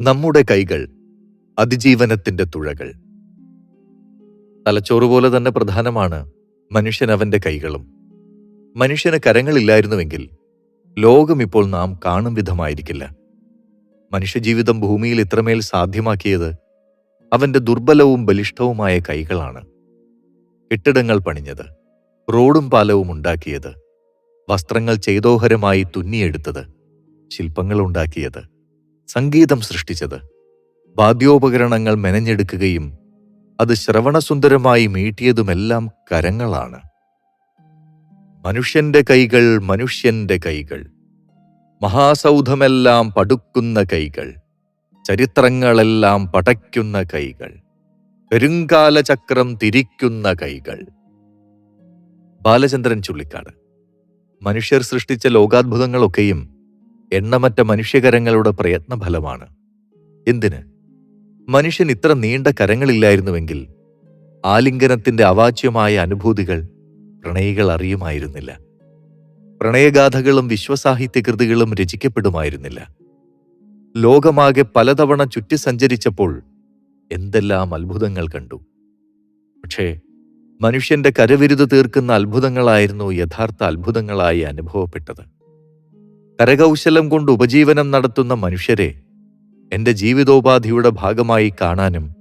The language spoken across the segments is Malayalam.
നമ്മുടെ കൈകൾ അതിജീവനത്തിന്റെ തുഴകൾ. തലച്ചോറ് പോലെ തന്നെ പ്രധാനമാണ് മനുഷ്യൻ അവന്റെ കൈകളും. മനുഷ്യന് കരങ്ങളില്ലായിരുന്നുവെങ്കിൽ ലോകം ഇപ്പോൾ നാം കാണും വിധമായിരിക്കില്ല. മനുഷ്യജീവിതം ഭൂമിയിൽ ഇത്രമേൽ സാധ്യമാക്കിയത് അവന്റെ ദുർബലവും ബലിഷ്ഠവുമായ കൈകളാണ്. കെട്ടിടങ്ങൾ പണിഞ്ഞത് റോഡും പാലവും ഉണ്ടാക്കിയത് വസ്ത്രങ്ങൾ ചെയ്തോഹരമായി തുന്നിയെടുത്തത് ശില്പങ്ങൾ ഉണ്ടാക്കിയത്. സംഗീതം സൃഷ്ടിച്ചത്. വാദ്യോപകരണങ്ങൾ മെനഞ്ഞെടുക്കുകയും അത് ശ്രവണസുന്ദരമായി മീട്ടിയതുമെല്ലാം കരങ്ങളാണ്. മനുഷ്യന്റെ കൈകൾ മനുഷ്യന്റെ കൈകൾ. മഹാസൗധമെല്ലാം പടുക്കുന്ന കൈകൾ. ചരിത്രങ്ങളെല്ലാം പടയ്ക്കുന്ന കൈകൾ. പെരുങ്കാലചക്രം തിരിക്കുന്ന കൈകൾ. ബാലചന്ദ്രൻ ചുള്ളിക്കാട്. മനുഷ്യർ സൃഷ്ടിച്ച ലോകാത്ഭുതങ്ങളൊക്കെയും എണ്ണമറ്റ മനുഷ്യകരങ്ങളുടെ പ്രയത്നഫലമാണ്. എന്തിന്? മനുഷ്യൻ ഇത്ര നീണ്ട കരങ്ങളില്ലായിരുന്നുവെങ്കിൽ ആലിംഗനത്തിന്റെ അവാച്യമായ അനുഭൂതികൾ പ്രണയികൾ അറിയുമായിരുന്നില്ല. പ്രണയഗാഥകളും വിശ്വസാഹിത്യ കൃതികളും രചിക്കപ്പെടുമായിരുന്നില്ല. ലോകമാകെ പലതവണ ചുറ്റി സഞ്ചരിച്ചപ്പോൾ എന്തെല്ലാം അത്ഭുതങ്ങൾ കണ്ടു. പക്ഷേ മനുഷ്യന്റെ കരവിരുത് തീർക്കുന്ന അത്ഭുതങ്ങളായിരുന്നു യഥാർത്ഥ അത്ഭുതങ്ങളായി അനുഭവപ്പെട്ടത്. കരകൗശലം കൊണ്ട് ഉപജീവനം നടത്തുന്ന മനുഷ്യരെ എന്റെ ജീവിതോപാധിയുടെ ഭാഗമായി കാണാനും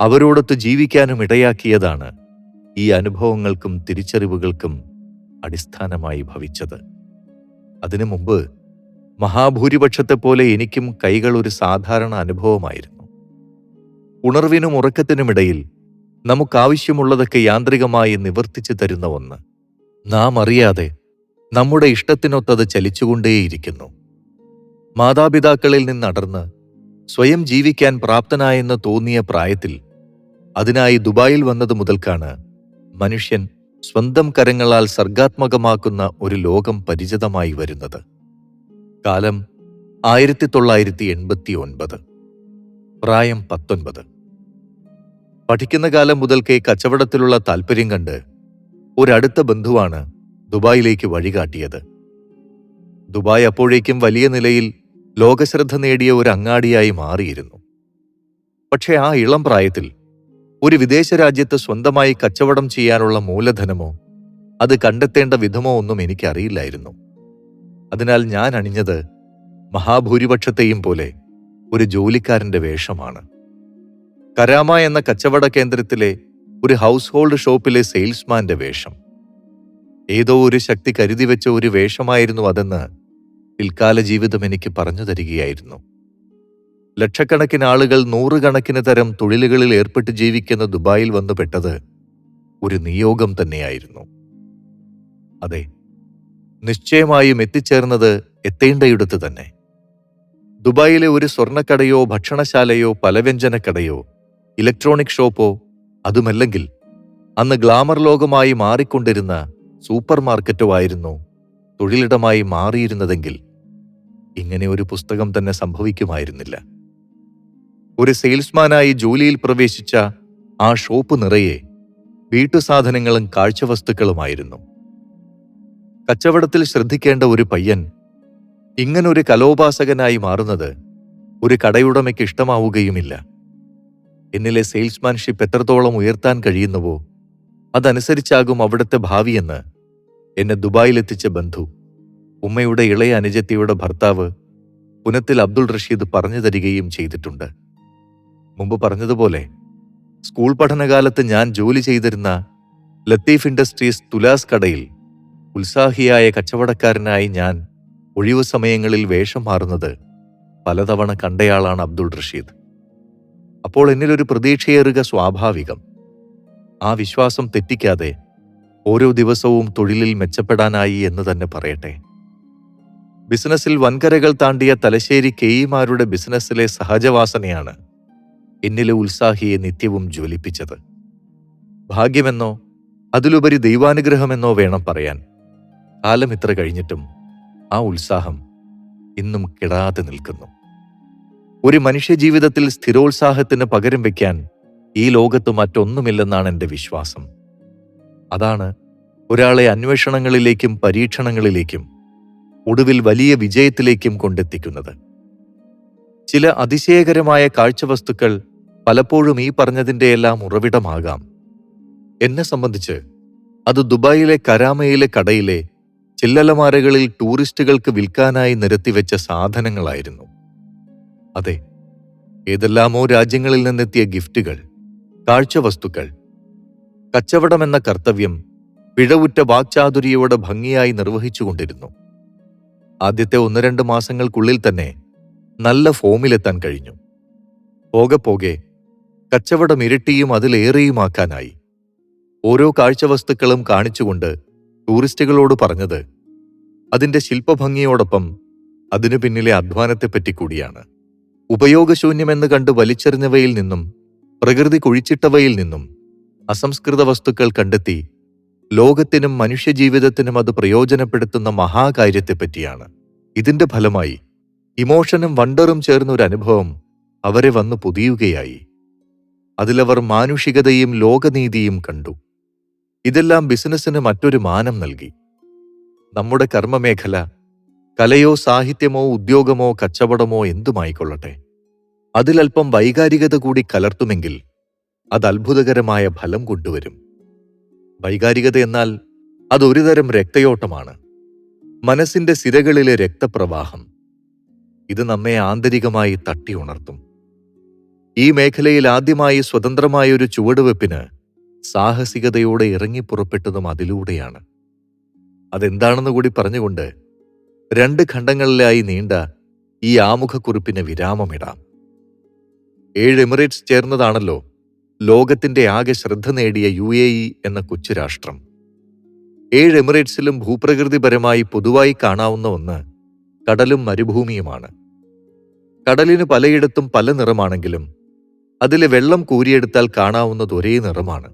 അവരോടൊത്ത് ജീവിക്കാനും ഇടയാക്കിയതാണ് ഈ അനുഭവങ്ങൾക്കും തിരിച്ചറിവുകൾക്കും അടിസ്ഥാനമായി ഭവിച്ചത്. അതിനു മുമ്പ് മഹാഭൂരിപക്ഷത്തെ പോലെ എനിക്കും കൈകൾ ഒരു സാധാരണ അനുഭവമായിരുന്നു. ഉണർവിനും ഉറക്കത്തിനുമിടയിൽ നമുക്കാവശ്യമുള്ളതൊക്കെ യാന്ത്രികമായി നിവർത്തിച്ചു തരുന്ന ഒന്ന്. നാം അറിയാതെ നമ്മുടെ ഇഷ്ടത്തിനൊത്തത് ചലിച്ചുകൊണ്ടേയിരിക്കുന്നു. മാതാപിതാക്കളിൽ നിന്നടർന്ന് സ്വയം ജീവിക്കാൻ പ്രാപ്തനായെന്ന് തോന്നിയ പ്രായത്തിൽ അതിനായി ദുബായിൽ വന്നത് മുതൽക്കാണ് മനുഷ്യൻ സ്വന്തം കരങ്ങളാൽ സർഗാത്മകമാക്കുന്ന ഒരു ലോകം പരിചിതമായി വരുന്നത്. കാലം ആയിരത്തി തൊള്ളായിരത്തി എൺപത്തി ഒൻപത് പ്രായം പത്തൊൻപത്. പഠിക്കുന്ന കാലം മുതൽക്കേ കച്ചവടത്തിലുള്ള താല്പര്യം കണ്ട് ഒരടുത്ത ബന്ധുവാണ് ദുബായിലേക്ക് വഴികാട്ടിയത്. ദുബായ് അപ്പോഴേക്കും വലിയ നിലയിൽ ലോകശ്രദ്ധ നേടിയ ഒരു അങ്ങാടിയായി മാറിയിരുന്നു. പക്ഷേ ആ ഇളം പ്രായത്തിൽ ഒരു വിദേശ രാജ്യത്ത് സ്വന്തമായി കച്ചവടം ചെയ്യാനുള്ള മൂലധനമോ അത് കണ്ടെത്തേണ്ട വിധമോ ഒന്നും എനിക്കറിയില്ലായിരുന്നു. അതിനാൽ ഞാൻ അണിഞ്ഞത് മഹാഭൂരിപക്ഷത്തെയും പോലെ ഒരു ജോലിക്കാരന്റെ വേഷമാണ്. കരാമ എന്ന കച്ചവട കേന്ദ്രത്തിലെ ഒരു ഹൗസ് ഹോൾഡ് ഷോപ്പിലെ സെയിൽസ്മാന്റെ വേഷം. ഏതോ ഒരു ശക്തി കരുതി വെച്ച ഒരു വേഷമായിരുന്നു അതെന്ന് പിൽക്കാല ജീവിതം എനിക്ക് പറഞ്ഞു തരികയായിരുന്നു. ലക്ഷക്കണക്കിന് ആളുകൾ നൂറുകണക്കിന് തരം തൊഴിലുകളിൽ ഏർപ്പെട്ട് ജീവിക്കുന്ന ദുബായിൽ വന്നു പെട്ടത് ഒരു നിയോഗം തന്നെയായിരുന്നു. അതെ നിശ്ചയമായും എത്തിച്ചേർന്നത് എത്തേണ്ടയിടത്ത് തന്നെ. ദുബായിലെ ഒരു സ്വർണക്കടയോ ഭക്ഷണശാലയോ പലവ്യഞ്ജനക്കടയോ ഇലക്ട്രോണിക് ഷോപ്പോ അതുമല്ലെങ്കിൽ അന്ന് ഗ്ലാമർ ലോകമായി മാറിക്കൊണ്ടിരുന്ന സൂപ്പർ മാർക്കറ്റോ ആയിരുന്നു തൊഴിലിടമായി മാറിയിരുന്നതെങ്കിൽ ഇങ്ങനെ ഒരു പുസ്തകം തന്നെ സംഭവിക്കുമായിരുന്നില്ല. ഒരു സെയിൽസ്മാനായി ജോലിയിൽ പ്രവേശിച്ച ആ ഷോപ്പ് നിറയെ വീട്ടുസാധനങ്ങളും കാഴ്ചവസ്തുക്കളുമായിരുന്നു. കച്ചവടത്തിൽ ശ്രദ്ധിക്കേണ്ട ഒരു പയ്യൻ ഇങ്ങനൊരു കലോപാസകനായി മാറുന്നത് ഒരു കടയുടമയ്ക്ക് ഇഷ്ടമാവുകയുമില്ല. എന്നിലെ സെയിൽസ്മാൻഷിപ്പ് എത്രത്തോളം ഉയർത്താൻ കഴിയുന്നുവോ അതനുസരിച്ചാകും അവിടുത്തെ ഭാവിയെന്ന് എന്നെ ദുബായിലെത്തിച്ച ബന്ധു. ഉമ്മയുടെ ഇളയ അനുജത്തിയുടെ ഭർത്താവ് പുനത്തിൽ അബ്ദുൾ റഷീദ് പറഞ്ഞു തരികയും ചെയ്തിട്ടുണ്ട്. മുമ്പ് പറഞ്ഞതുപോലെ സ്കൂൾ പഠനകാലത്ത് ഞാൻ ജോലി ചെയ്തിരുന്ന ലത്തീഫ് ഇൻഡസ്ട്രീസ് തുലാസ് കടയിൽ ഉത്സാഹിയായ കച്ചവടക്കാരനായി ഞാൻ ഒഴിവു സമയങ്ങളിൽ വേഷം മാറുന്നത് പലതവണ കണ്ടയാളാണ് അബ്ദുൾ റഷീദ്. അപ്പോൾ എന്നിലൊരു പ്രതീക്ഷയേറുക സ്വാഭാവികം. ആ വിശ്വാസം തെറ്റിക്കാതെ ഓരോ ദിവസവും തൊഴിലിൽ മെച്ചപ്പെടാനായി എന്ന് തന്നെ പറയട്ടെ. ബിസിനസ്സിൽ വൻകരകൾ താണ്ടിയ തലശ്ശേരി കെയിമാരുടെ ബിസിനസ്സിലെ സഹജവാസനയാണ് എന്നിലെ ഉത്സാഹിയെ നിത്യവും ജ്വലിപ്പിച്ചത്. ഭാഗ്യമെന്നോ അതിലുപരി ദൈവാനുഗ്രഹമെന്നോ വേണം പറയാൻ. കാലം ഇത്ര കഴിഞ്ഞിട്ടും ആ ഉത്സാഹം ഇന്നും കിടാതെ നിൽക്കുന്നു. ഒരു മനുഷ്യജീവിതത്തിൽ സ്ഥിരോത്സാഹത്തിന് പകരം വയ്ക്കാൻ ഈ ലോകത്ത് മറ്റൊന്നുമില്ലെന്നാണ് എന്റെ വിശ്വാസം. അതാണ് ഒരാളെ അന്വേഷണങ്ങളിലേക്കും പരീക്ഷണങ്ങളിലേക്കും ഒടുവിൽ വലിയ വിജയത്തിലേക്കും കൊണ്ടെത്തിക്കുന്നത്. ചില അതിശയകരമായ കാഴ്ചവസ്തുക്കൾ പലപ്പോഴും ഈ പറഞ്ഞതിന്റെയെല്ലാം ഉറവിടമാകാം. എന്നെ സംബന്ധിച്ച് അത് ദുബായിലെ കരാമയിലെ കടയിലെ ചില്ലലമാരകളിൽ ടൂറിസ്റ്റുകൾക്ക് വിൽക്കാനായി നിരത്തിവെച്ച സാധനങ്ങളായിരുന്നു. അതെ ഏതെല്ലാമോ രാജ്യങ്ങളിൽ നിന്നെത്തിയ ഗിഫ്റ്റുകൾ കാഴ്ചവസ്തുക്കൾ കച്ചവടമെന്ന കർത്തവ്യം പിഴവുറ്റ വാക്ചാതുരിയോടെ ഭംഗിയായി നിർവഹിച്ചുകൊണ്ടിരുന്നു. ആദ്യത്തെ ഒന്ന് രണ്ട് മാസങ്ങൾക്കുള്ളിൽ തന്നെ നല്ല ഫോമിലെത്താൻ കഴിഞ്ഞു. പോകെ പോകെ കച്ചവടം ഇരട്ടിയും അതിലേറെയുമാക്കാനായി ഓരോ കാഴ്ചവസ്തുക്കളും കാണിച്ചുകൊണ്ട് ടൂറിസ്റ്റുകളോട് പറഞ്ഞത് അതിന്റെ ശില്പഭംഗിയോടൊപ്പം അതിനു പിന്നിലെ അധ്വാനത്തെപ്പറ്റി കൂടിയാണ്. ഉപയോഗശൂന്യമെന്ന് കണ്ട് വലിച്ചെറിഞ്ഞവയിൽ നിന്നും പ്രകൃതി കുഴിച്ചിട്ടവയിൽ നിന്നും അസംസ്കൃത വസ്തുക്കൾ കണ്ടെത്തി ലോകത്തിനും മനുഷ്യജീവിതത്തിനും അത് പ്രയോജനപ്പെടുത്തുന്ന മഹാകാര്യത്തെപ്പറ്റിയാണ്. ഇതിന്റെ ഫലമായി ഇമോഷനും വണ്ടറും ചേർന്ന ഒരു അനുഭവം അവരെ വന്നു പുതിയുകയായി. അതിലവർ മാനുഷികതയും ലോകനീതിയും കണ്ടു. ഇതെല്ലാം ബിസിനസ്സിന് മറ്റൊരു മാനം നൽകി. നമ്മുടെ കർമ്മമേഖല കലയോ സാഹിത്യമോ ഉദ്യോഗമോ കച്ചവടമോ എന്തുമായിക്കൊള്ളട്ടെ? അതിലൽപ്പം വൈകാരികത കൂടി കലർത്തുമെങ്കിൽ അത് അത്ഭുതകരമായ ഫലം കൊണ്ടുവരും. വൈകാരികത എന്നാൽ അതൊരുതരം രക്തയോട്ടമാണ്. മനസ്സിന്റെ സിരകളിലെ രക്തപ്രവാഹം. ഇത് നമ്മെ ആന്തരികമായി തട്ടി ഉണർത്തും ഈ മേഖലയിൽ ആദ്യമായി സ്വതന്ത്രമായ ഒരു ചുവടുവെപ്പിന് സാഹസികതയോടെ ഇറങ്ങിപ്പുറപ്പെട്ടതും അതിലൂടെയാണ്. അതെന്താണെന്ന് കൂടി പറഞ്ഞുകൊണ്ട് രണ്ട് ഖണ്ഡങ്ങളിലായി നീണ്ട ഈ ആമുഖക്കുറിപ്പിന് വിരാമമിടാം. ഏഴ് എമിറേറ്റ്സ് ചേർന്നതാണല്ലോ ലോകത്തിന്റെ ആകെ ശ്രദ്ധ നേടിയ യു എ ഇ എന്ന കൊച്ചുരാഷ്ട്രം ഏഴ് എമിറേറ്റ്സിലും ഭൂപ്രകൃതിപരമായി പൊതുവായി കാണാവുന്ന ഒന്ന് കടലും മരുഭൂമിയുമാണ്. കടലിന് പലയിടത്തും പല നിറമാണെങ്കിലും അതിലെ വെള്ളം കൂരിയെടുത്താൽ കാണാവുന്നത് ഒരേ നിറമാണ്.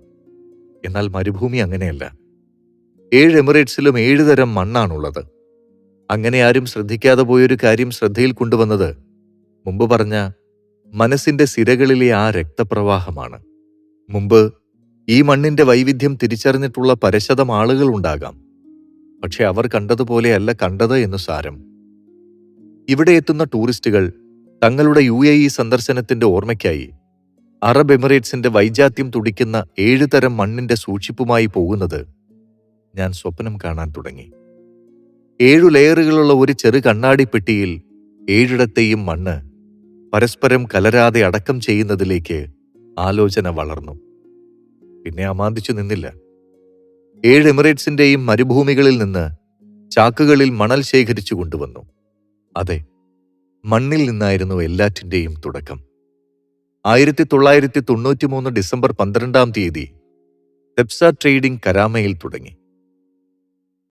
എന്നാൽ മരുഭൂമി അങ്ങനെയല്ല. ഏഴ് എമിറേറ്റ്സിലും ഏഴ് തരം മണ്ണാണുള്ളത്. അങ്ങനെ ആരും ശ്രദ്ധിക്കാതെ പോയൊരു കാര്യം ശ്രദ്ധയിൽ കൊണ്ടുവന്നത് മുമ്പ് പറഞ്ഞ മനസ്സിന്റെ സിരകളിലെ ആ രക്തപ്രവാഹമാണ്. മുമ്പ് ഈ മണ്ണിന്റെ വൈവിധ്യം തിരിച്ചറിഞ്ഞിട്ടുള്ള പരശതം ആളുകൾ ഉണ്ടാകാം. പക്ഷെ അവർ കണ്ടതുപോലെയല്ല കണ്ടത് എന്ന് സാരം. ഇവിടെ എത്തുന്ന ടൂറിസ്റ്റുകൾ തങ്ങളുടെ യു എ ഇ സന്ദർശനത്തിന്റെ ഓർമ്മയ്ക്കായി അറബ് എമിറേറ്റ്സിന്റെ വൈജാത്യം തുടിക്കുന്ന ഏഴ് തരം മണ്ണിന്റെ സൂക്ഷിപ്പുമായി പോകുന്നത് ഞാൻ സ്വപ്നം കാണാൻ തുടങ്ങി. ഏഴു ലെയറുകളുള്ള ഒരു ചെറു കണ്ണാടി പെട്ടിയിൽ ഏഴിടത്തെയും മണ്ണ് പരസ്പരം കലരാതെ അടക്കം ചെയ്യുന്നതിലേക്ക് ആലോചന വളർന്നു. പിന്നെ അമാന്തിച്ചു നിന്നില്ല. ഏഴ് എമിറേറ്റ്സിന്റെയും മരുഭൂമികളിൽ നിന്ന് ചാക്കുകളിൽ മണൽ ശേഖരിച്ചു കൊണ്ടുവന്നു. അതെ മണ്ണിൽ നിന്നായിരുന്നു എല്ലാറ്റിന്റെയും തുടക്കം. ആയിരത്തി തൊള്ളായിരത്തി തൊണ്ണൂറ്റിമൂന്ന് ഡിസംബർ പന്ത്രണ്ടാം തീയതി പെപ്സ ട്രേഡിംഗ് കരാമയിൽ തുടങ്ങി.